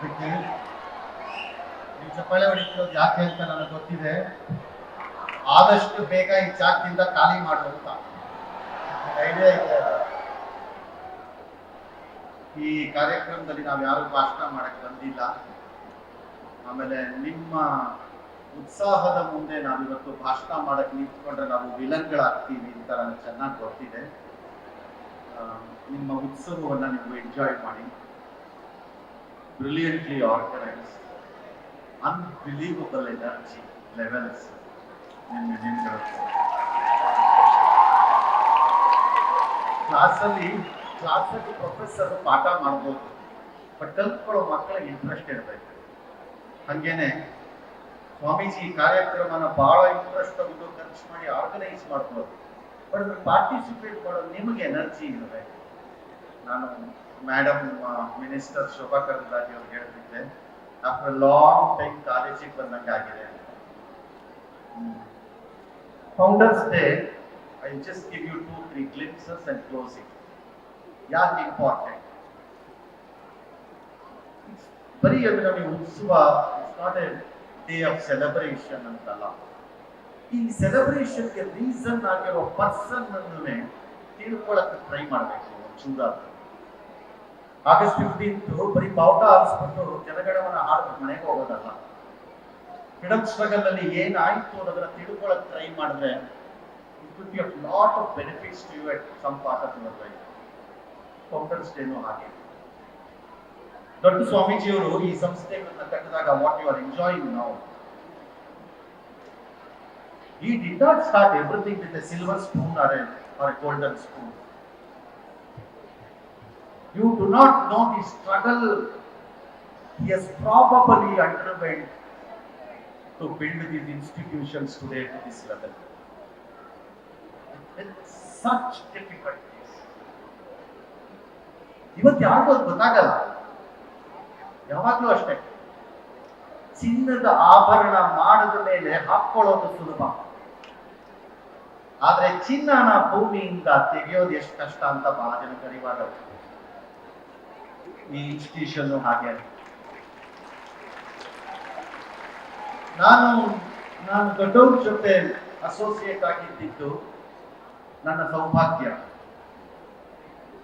ಅದಕ್ಕೆ ನೀವು ಚಪ್ಪಾಳೆ ಹೊಡಿತಿರೋದು ಯಾಕೆ ಅಂತ ನನಗೆ ಗೊತ್ತಿದೆ. ಆದಷ್ಟು ಬೇಗ ಈ ಜಾಗದಿಂದ ಖಾಲಿ ಮಾಡು ಅಂತ. ಐಡಿಯಾ ಇದೆ ಈ ಕಾರ್ಯಕ್ರಮದಲ್ಲಿ ನಾವು ಯಾರು ಭಾಷಣ ಮಾಡಕ್ಕೆ ಬಂದಿಲ್ಲ. ಆಮೇಲೆ ನಿಮ್ಮ ಉತ್ಸಾಹದ ಮುಂದೆ ನಾವಿವತ್ತು ಭಾಷಣ ಮಾಡಕ್ಕೆ ನಿಂತ್ಕೊಂಡ್ರೆ ನಾವು ವಿಲನ್ಗಳಾಗ್ತೀವಿ ಅಂತ ನನಗೆ ಚೆನ್ನಾಗಿ ಗೊತ್ತಿದೆ. ನಿಮ್ಮ ಉತ್ಸವವನ್ನ ನೀವು ಎಂಜಾಯ್ ಮಾಡಿ. Brilliantly organized, unbelievable energy levels in ನಿಮ್ಗಳು ಕ್ಲಾಸಲ್ಲಿ ಕ್ಲಾಸಲ್ಲಿ ಪ್ರೊಫೆಸರ್ ಪಾಠ ಮಾಡ್ಬೋದು. ಬಟ್ ಕಲ್ತ್ಕೊಳ್ಳೋ ಮಕ್ಕಳಿಗೆ ಇಂಟ್ರೆಸ್ಟ್ ಇರಬೇಕು. ಹಾಗೇನೆ ಸ್ವಾಮೀಜಿ ಕಾರ್ಯಕ್ರಮನ ಬಹಳ ಇಂಟ್ರೆಸ್ಟ್ ತಗೊಂಡು ಖರ್ಚು ಮಾಡಿ ಆರ್ಗನೈಸ್ ಮಾಡ್ಬೋದು ಬಟ್ ಪಾರ್ಟಿಸಿಪೇಟ್ ಮಾಡೋದು ನಿಮಗೆ ಎನರ್ಜಿ ಇರಬೇಕು ನಾನು ಮೇಡಮ್ ಮಿನಿಸ್ಟರ್ ಶೋಭಾ ಕರಂದ್ಲಾಜೆ ಅವ್ರು ಹೇಳ್ತಿದ್ದೆ ಆಫ್ಟರ್ ಲಾಂಗ್ ಟೈಮ್ ಕಾಲೇಜಿಗೆ ಬಂದಂಗೆ ಆಗಿದೆ ಅಂತ founders day I just give you two three glimpses and closing ಯಾಕೆ ಇಂಪಾರ್ಟೆಂಟ್ ಬರೀ ಅದು ನಮಗೆ ಉತ್ಸವ it's not a day of celebration ಅಂತಲ್ಲ ಈ ಸೆಲೆಬ್ರೇಷನ್ಗೆ ರೀಸನ್ ಆಗಿರೋ ಪರ್ಸನ್ ಅನ್ನೇ ತಿಳ್ಕೊಳಕ್ಕೆ ಟ್ರೈ ಮಾಡಬೇಕು ಒಂಚೂರಾದ್ರು ಆಗಸ್ಟ್ ಫಿಫ್ಟೀನ್ತ್ ಬರೀ ಬಾವುಟ ಆರಿಸ್ಬಿಟ್ಟು ಜನಗಣಮನ ಹಾಡ್ಬಿಟ್ಟು ಮನೆಗೆ ಹೋಗೋದಲ್ಲ. ಫ್ರೀಡಮ್ ಸ್ಟ್ರಗಲ್ ಅಲ್ಲಿ ಏನಾಯ್ತು ಅನ್ನೋದನ್ನ ತಿಳ್ಕೊಳಕ್ ಟ್ರೈ ಮಾಡಿದ್ರೆ it be lot of benefits to you at ಹಾಗೆ. ದೊಡ್ಡ ಸ್ವಾಮೀಜಿಯವರು ಈ ಸಂಸ್ಥೆಗಳನ್ನ ಕಟ್ಟಿದಾಗ ವಾಟ್ ಯು ಆರ್ ಎಂಜಾಯಿಂಗ್ ನಾವು He did not start everything with a silver spoon or a, or. You do not know the struggle he has probably underwent to build these institutions today to this level. With such difficulties. ಇವತ್ತು ಯಾರಿಗೂ ಅದು ಗೊತ್ತಾಗಲ್ಲ ಯಾವಾಗ್ಲೂ ಅಷ್ಟೇ ಚಿನ್ನದ ಆಭರಣ ಮಾಡಿದ ಮೇಲೆ ಹಾಕೊಳ್ಳೋದು ಸುಲಭ ಆದ್ರೆ ಚಿನ್ನನ ಭೂಮಿಯಿಂದ ತೆಗೆಯೋದು ಎಷ್ಟು ಕಷ್ಟ ಅಂತ ಬಹಳ ಜನಕ್ಕೆ ಅರಿವಾದ ಈ ಇನ್ಸ್ಟಿಟ್ಯೂಷನ್ ಹಾಗೆ. ನಾನು ನಾನು ದೊಡ್ಡವ್ರ ಜೊತೆ ಅಸೋಸಿಯೇಟ್ ಆಗಿದ್ದಿದ್ದು ನನ್ನ ಸೌಭಾಗ್ಯ.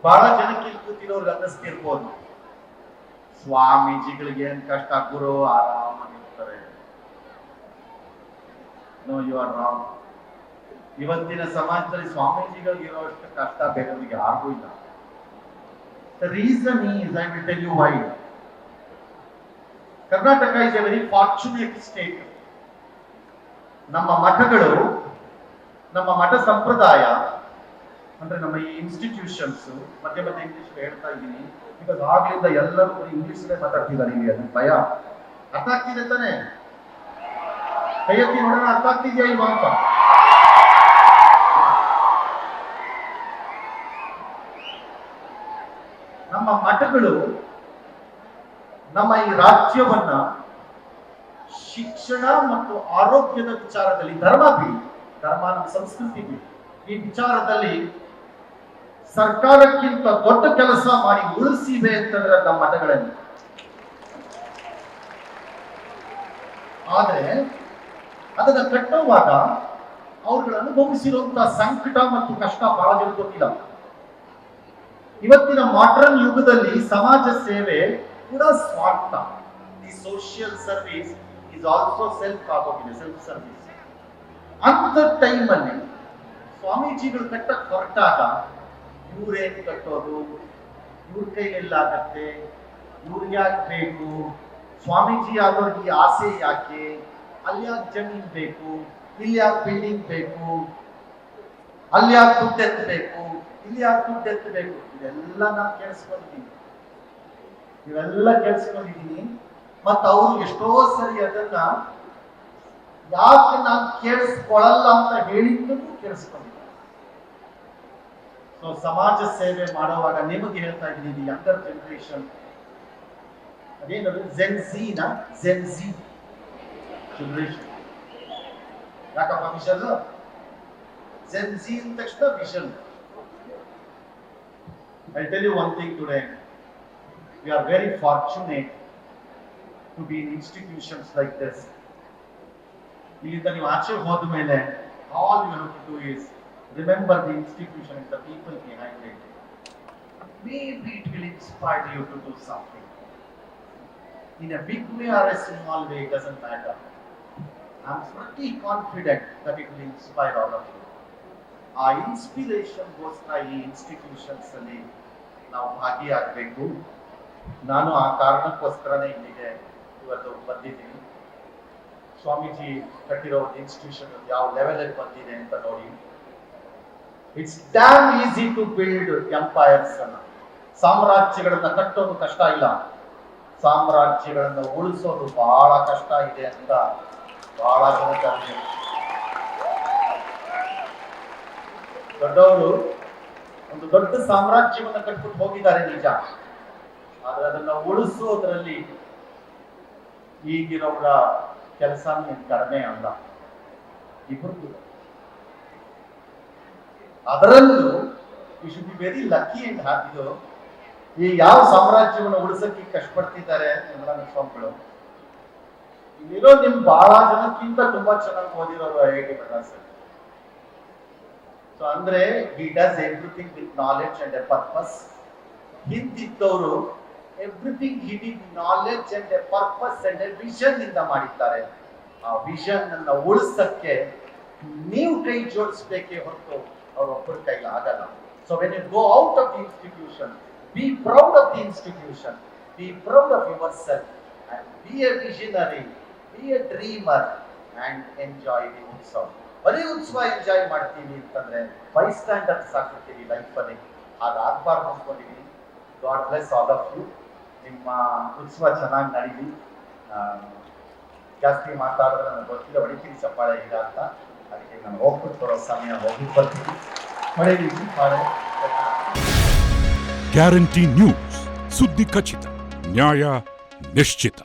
ಬಹಳ ಜನಕ್ಕೆ ಕೂತಿರೋರ್ಗೆ ಅನ್ನಿಸ್ತಿರ್ಬೋದು ಸ್ವಾಮೀಜಿಗಳಿಗೆ ಏನ್ ಕಷ್ಟ, ಗುರು ಆರಾಮಾಗಿರ್ತಾರೆ ನೋ ಯು ಆರ್ ರಾಂಗ್ ಇವತ್ತಿನ ಸಮಾಜದಲ್ಲಿ ಸ್ವಾಮೀಜಿಗಳಿಗೆ ಇರೋಷ್ಟು ಕಷ್ಟ ಬೇರೆಯವರಿಗೆ ಯಾರಿಗೂ ಇಲ್ಲ the reason is, I will tell you why Karnataka is a very fortunate state ನಮ್ಮ ಮಠಗಳು ನಮ್ಮ ಮಠ ಸಂಪ್ರದಾಯ ಅಂದ್ರೆ ನಮ್ಮ ಈ ಇನ್ಸ್ಟಿಟ್ಯೂಷನ್ಸ್ ಮತ್ತೆ ಮತ್ತೆ ಇಂಗ್ಲಿಷ್ ಹೇಳ್ತಾ ಇದ್ದೀನಿ. ಬಿಕಾಸ್ ಆಗ್ಲಿಂದ ಎಲ್ಲರೂ ಇಂಗ್ಲಿಷ್ ಮಾತಾಡ್ತಿದ್ದಾರೆ ಇಲ್ಲಿ ಅದು ಭಯ. ಅರ್ಥ ಆಗ್ತಿದೆ ತಾನೆ? ಕೈ ಎತ್ತಿ ನೋಡೋಣ ಅರ್ಥ ಆಗ್ತಿದ್ಯಾ ಇಲ್ವಾ ಅಂತ? ನಮ್ಮ ಮಠಗಳು ನಮ್ಮ ಈ ರಾಜ್ಯವನ್ನ ಶಿಕ್ಷಣ ಮತ್ತು ಆರೋಗ್ಯದ ವಿಚಾರದಲ್ಲಿ, ಧರ್ಮ ಬಿ, ಧರ್ಮ ಸಂಸ್ಕೃತಿ ಬಿ, ಈ ವಿಚಾರದಲ್ಲಿ ಸರ್ಕಾರಕ್ಕಿಂತ ದೊಡ್ಡ ಕೆಲಸ ಮಾಡಿ ಉಳಿಸಿವೆ ಅಂತಂದ್ರೆ ನಮ್ಮ ಮಠಗಳಲ್ಲಿ. ಆದರೆ ಅದನ್ನ ಕಟ್ಟುವಾಗ ಅವ್ರುಗಳು ಅನುಭವಿಸಿರುವಂತಹ ಸಂಕಟ ಮತ್ತು ಕಷ್ಟ ಬಹಳ ಜನ ಗೊತ್ತಿಲ್ಲ. ಇವತ್ತಿನ ಮಾಡರ್ನ್ ಯುಗದಲ್ಲಿ ಸಮಾಜ ಸೇವೆ ಕೂಡ ಸ್ವಾರ್ಥ. The social service is also self ಆಗೋಗಿದೆ ಸೆಲ್ಫ್ ಸರ್ವಿಸ್ ಅಂತ ಟೈಮಲ್ಲಿ ಸ್ವಾಮೀಜಿಗಳು ಕಟ್ಟಕ್ಕೆ ಹೊರಟಾಗ ಇವ್ರೇನ್ ಕಟ್ಟೋದು, ಇವ್ರ ಕೈಯಲ್ಲಾಗತ್ತೆ ಇವ್ರಿಗೆ ಯಾಕೆ ಬೇಕು, ಸ್ವಾಮೀಜಿ ಆದವ್ರಿಗೆ ಆಸೆ ಯಾಕೆ, ಅಲ್ಲಿ ಯಾಕೆ ಜಮೀನ್ ಬೇಕು, ಇಲ್ಲಿ ಯಾಕೆ ಬಿಲ್ಡಿಂಗ್ ಬೇಕು, ಅಲ್ಲಿ ಯಾಕೆ ದುಡ್ಡು ಎತ್ತಬೇಕು ಇಲ್ಲಿ ಯಾಕೆ ದುಡ್ಡು ಎತ್ತಬೇಕು ಇದೆಲ್ಲ ನಾನು ಕೇಳಿಸ್ಕೊಂಡಿದ್ದೀನಿ. ಇವೆಲ್ಲ ಕೇಳಿಸ್ಕೊಂಡಿದ್ದೀನಿ. ಮತ್ತು ಅವರು ಎಷ್ಟೋ ಸರಿ ಅದನ್ನ ಯಾಕೆ ನಾನು ಕೇಳಿಸ್ಕೊಳ್ಳಲ್ಲ ಅಂತ ಹೇಳಿದ್ದು ಕೇಳಿಸ್ಕೊಂಡಿದ್ದೀನಿ ಸೊ ಸಮಾಜ ಸೇವೆ ಮಾಡುವಾಗ ನಿಮಗೆ ಹೇಳ್ತಾ ಇದ್ದೀನಿ ಯಂಗರ್ ಜನರೇಷನ್ ಅದೇನದು? ಜೆನ್ಸಿನ ಜೆನ್ಸಿ ಜನರೇಷನ್ ಯಾಕಪ್ಪ ವಿಷನ್ ಜೆನ್ಸಿ ಅಂದ ತಕ್ಷಣ vision I tell you one thing today we are very fortunate to be in institutions like this ಇಲ್ಲಿಂದ ನೀವು ಆಚೆ ಹೋದ ಮೇಲೆ all you have to do is remember the institution the people behind it maybe it will inspire you to do something. In a big way or a small way, it doesn't matter. I'm pretty confident that it will inspire all of you. ಆ ಇನ್ಸ್ಪಿರೇಷನ್ಗೋಸ್ಕರ ಈ institutions ಅಲ್ಲಿ ನಾವು ಭಾಗಿಯಾಗಬೇಕು ನಾನು ಆ ಕಾರಣಕ್ಕೋಸ್ಕರನೇ ಇಲ್ಲಿಗೆ ಇವತ್ತು ಬಂದಿದ್ದೀನಿ. ಸ್ವಾಮೀಜಿ ಕಟ್ಟಿರೋ ಇನ್ಸ್ಟಿಟ್ಯೂಷನ್ ಯಾವ ಲೆವೆಲಲ್ಲಿ ಬಂದಿದೆ ಅಂತ ನೋಡಿ. It's damn easy to build empires ಅನ್ನ. ಸಾಮ್ರಾಜ್ಯಗಳನ್ನ ಕಟ್ಟೋದು ಕಷ್ಟ ಇಲ್ಲ. ಸಾಮ್ರಾಜ್ಯಗಳನ್ನ ಉಳಿಸೋದು ಬಹಳ ಕಷ್ಟ ಇದೆ ಅಂತ ಬಹಳ ಜನ ದೊಡ್ಡವರು ಒಂದು ದೊಡ್ಡ ಸಾಮ್ರಾಜ್ಯವನ್ನು ಕಟ್ಬಿಟ್ಟು ಹೋಗಿದ್ದಾರೆ ನಿಜ. ಆದ್ರೆ ಅದನ್ನ ಉಳಿಸೋದ್ರಲ್ಲಿ ಈಗಿರೋರ ಕೆಲಸ ಕಡಿಮೆ ಅಲ್ಲ. ಇಬ್ಬರು ಅದರಲ್ಲೂ you should be very lucky and ಹಾಕಿದ್ರು ಈ ಯಾವ ಸಾಮ್ರಾಜ್ಯವನ್ನು ಉಳಿಸಕ್ಕೆ ಕಷ್ಟಪಡ್ತಿದ್ದಾರೆ ಯಮರಾಜ ಸ್ವಾಮಿಗಳು ಇಲ್ಲಿರೋ ನಿಮ್ ಬಹಳ ಜನಕ್ಕಿಂತ ತುಂಬಾ ಚೆನ್ನಾಗಿ ಓದಿರೋರು ಐ ಐ ಟಿ ಸೊ ಅಂದ್ರೆ he does everything with knowledge and a purpose ಹಿಂದಿದ್ದವರು everything he did knowledge and a purpose and a vision ಇಂದ ಮಾಡಿದ್ದಾರೆ. ಆ ವಿಷನ್ ಅನ್ನ ಉಳಿಸಕ್ಕೆ ನೀವು ಕೈ ಜೋಡಿಸ್ಬೇಕೇ ಹೊರತು ಅವ್ರೊಬ್ಬರ ಕೈಲಿ ಆಗಲ್ಲ. So when you go out of the institution be proud of the institution be proud of yourself and be a visionary be a dreamer and enjoy the ಉತ್ಸವ ಬರೀ ಉತ್ಸವ ಎಂಜಾಯ್ ಮಾಡ್ತೀವಿ ಅಂತಂದ್ರೆ ಬೈ ಸ್ಟ್ಯಾಂಡರ್ಡ್ ಲೈಫ್ ಲೈಫಲ್ಲಿ ಅದಾಗಬಾರ್ದು ಅನ್ಕೊಂಡಿದೀನಿ. God bless all of you ನಿಮ್ಮ ಉತ್ಸವ ಚೆನ್ನಾಗಿ ನಡೀಲಿ. ಜಾಸ್ತಿ ಮಾತಾಡಿದ್ರೆ ನನಗೆ ಗೊತ್ತಿಲ್ಲ ಹೊಡಿತೀನಿ ಚಪ್ಪಾಳೆ ಈಗ ಅಂತ. ಅದಕ್ಕೆ ನಾನು ಹೋಗ್ಬಿಟ್ಟು ಬರೋ ಸಮಯ ಹೋಗಿ ಬರ್ತೀನಿ. ಹೊಡೀಲಿ ಚಪ್ಪಾಳೆ ಗ್ಯಾರಂಟಿ ನ್ಯೂಸ್ ಸುದ್ದಿ ಖಚಿತ ನ್ಯಾಯ ನಿಶ್ಚಿತ